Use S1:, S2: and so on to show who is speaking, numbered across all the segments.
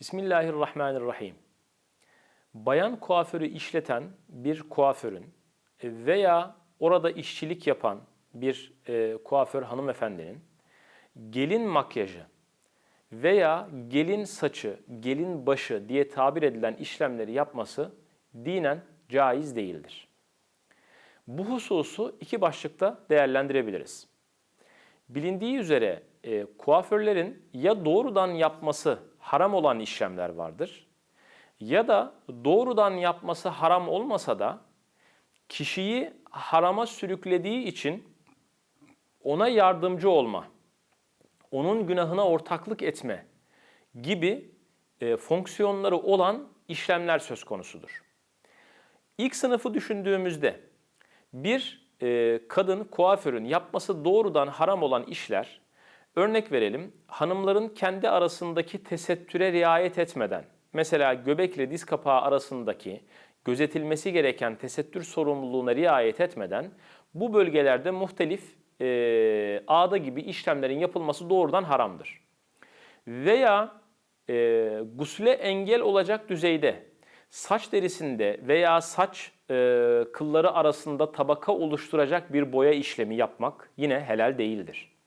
S1: Bismillahirrahmanirrahim. Bayan kuaförü işleten bir kuaförün veya orada işçilik yapan bir e, kuaför hanımefendinin gelin makyajı veya gelin saçı, gelin başı diye tabir edilen işlemleri yapması dinen caiz değildir. Bu hususu iki başlıkta değerlendirebiliriz. Bilindiği üzere e, kuaförlerin ya doğrudan yapması haram olan işlemler vardır ya da doğrudan yapması haram olmasa da kişiyi harama sürüklediği için ona yardımcı olma, onun günahına ortaklık etme gibi e, fonksiyonları olan işlemler söz konusudur. İlk sınıfı düşündüğümüzde bir e, kadın kuaförün yapması doğrudan haram olan işler, örnek verelim hanımların kendi arasındaki tesettüre riayet etmeden, mesela göbekle diz kapağı arasındaki gözetilmesi gereken tesettür sorumluluğuna riayet etmeden bu bölgelerde muhtelif e, ağda gibi işlemlerin yapılması doğrudan haramdır. Veya e, gusle engel olacak düzeyde saç derisinde veya saç e, kılları arasında tabaka oluşturacak bir boya işlemi yapmak yine helal değildir.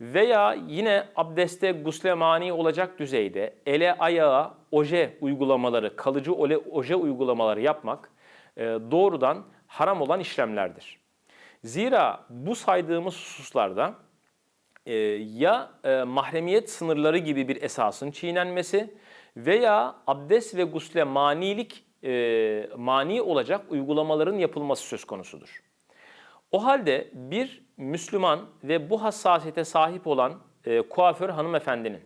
S1: Veya yine abdeste gusle mani olacak düzeyde ele ayağa oje uygulamaları, kalıcı ole, oje uygulamaları yapmak e, doğrudan haram olan işlemlerdir. Zira bu saydığımız hususlarda e, ya e, mahremiyet sınırları gibi bir esasın çiğnenmesi veya abdest ve gusle manilik mani olacak uygulamaların yapılması söz konusudur. O halde bir Müslüman ve bu hassasiyete sahip olan e, kuaför hanımefendinin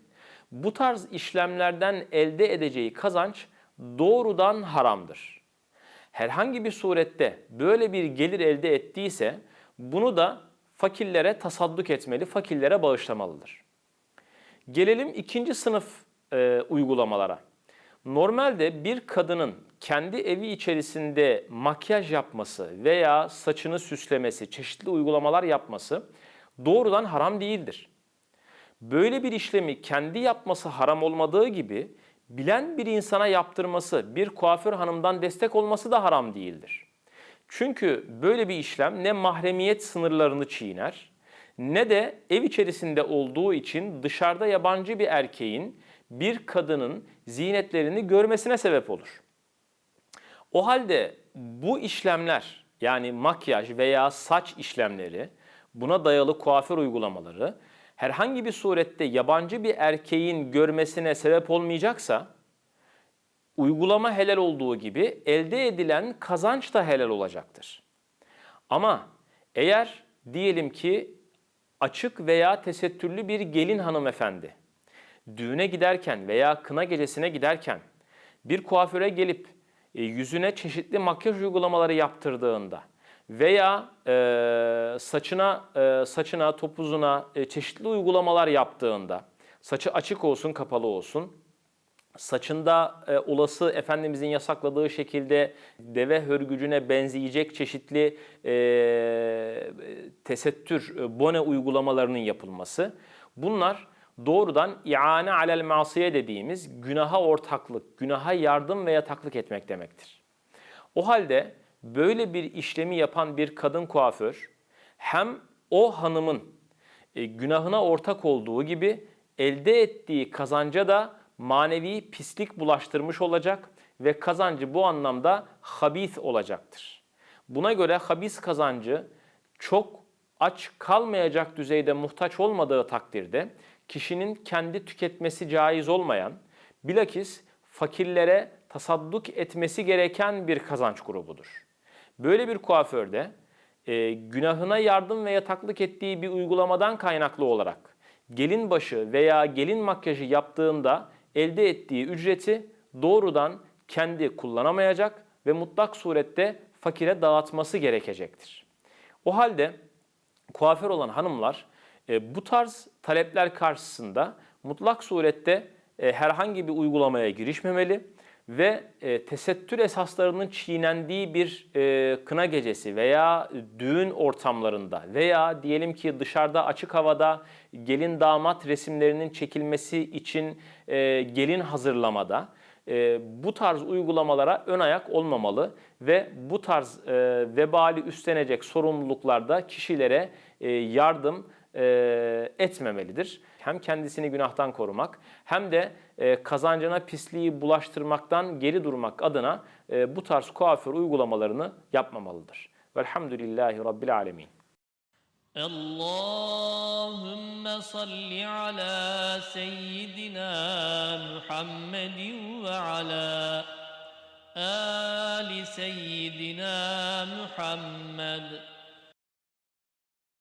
S1: bu tarz işlemlerden elde edeceği kazanç doğrudan haramdır. Herhangi bir surette böyle bir gelir elde ettiyse bunu da fakirlere tasadduk etmeli, fakirlere bağışlamalıdır. Gelelim ikinci sınıf e, uygulamalara. Normalde bir kadının kendi evi içerisinde makyaj yapması veya saçını süslemesi, çeşitli uygulamalar yapması doğrudan haram değildir. Böyle bir işlemi kendi yapması haram olmadığı gibi bilen bir insana yaptırması, bir kuaför hanımdan destek olması da haram değildir. Çünkü böyle bir işlem ne mahremiyet sınırlarını çiğner ne de ev içerisinde olduğu için dışarıda yabancı bir erkeğin bir kadının zinetlerini görmesine sebep olur. O halde bu işlemler yani makyaj veya saç işlemleri, buna dayalı kuaför uygulamaları herhangi bir surette yabancı bir erkeğin görmesine sebep olmayacaksa uygulama helal olduğu gibi elde edilen kazanç da helal olacaktır. Ama eğer diyelim ki açık veya tesettürlü bir gelin hanımefendi düğüne giderken veya kına gecesine giderken bir kuaföre gelip e, yüzüne çeşitli makyaj uygulamaları yaptırdığında veya e, saçına e, saçına topuzuna e, çeşitli uygulamalar yaptığında saçı açık olsun kapalı olsun saçında e, olası Efendimizin yasakladığı şekilde deve hörgücüne benzeyecek çeşitli e, tesettür, e, bone uygulamalarının yapılması. Bunlar doğrudan iane alel masiye dediğimiz günaha ortaklık, günaha yardım veya taklık etmek demektir. O halde böyle bir işlemi yapan bir kadın kuaför hem o hanımın e, günahına ortak olduğu gibi elde ettiği kazanca da manevi pislik bulaştırmış olacak ve kazancı bu anlamda habis olacaktır. Buna göre habis kazancı çok aç kalmayacak düzeyde muhtaç olmadığı takdirde kişinin kendi tüketmesi caiz olmayan, bilakis fakirlere tasadduk etmesi gereken bir kazanç grubudur. Böyle bir kuaförde e, günahına yardım ve yataklık ettiği bir uygulamadan kaynaklı olarak gelin başı veya gelin makyajı yaptığında elde ettiği ücreti doğrudan kendi kullanamayacak ve mutlak surette fakire dağıtması gerekecektir. O halde kuaför olan hanımlar e, bu tarz talepler karşısında mutlak surette e, herhangi bir uygulamaya girişmemeli ve e, tesettür esaslarının çiğnendiği bir kına gecesi veya düğün ortamlarında veya diyelim ki dışarıda açık havada gelin damat resimlerinin çekilmesi için gelin hazırlamada bu tarz uygulamalara ön ayak olmamalı ve bu tarz vebali üstlenecek sorumluluklarda kişilere yardım e, etmemelidir. Hem kendisini günahtan korumak hem de e, kazancına pisliği bulaştırmaktan geri durmak adına e, bu tarz kuaför uygulamalarını yapmamalıdır. Velhamdülillahi Rabbil Alemin.
S2: Allahümme salli ala seyyidina Muhammedin ve ala ali seyyidina Muhammed.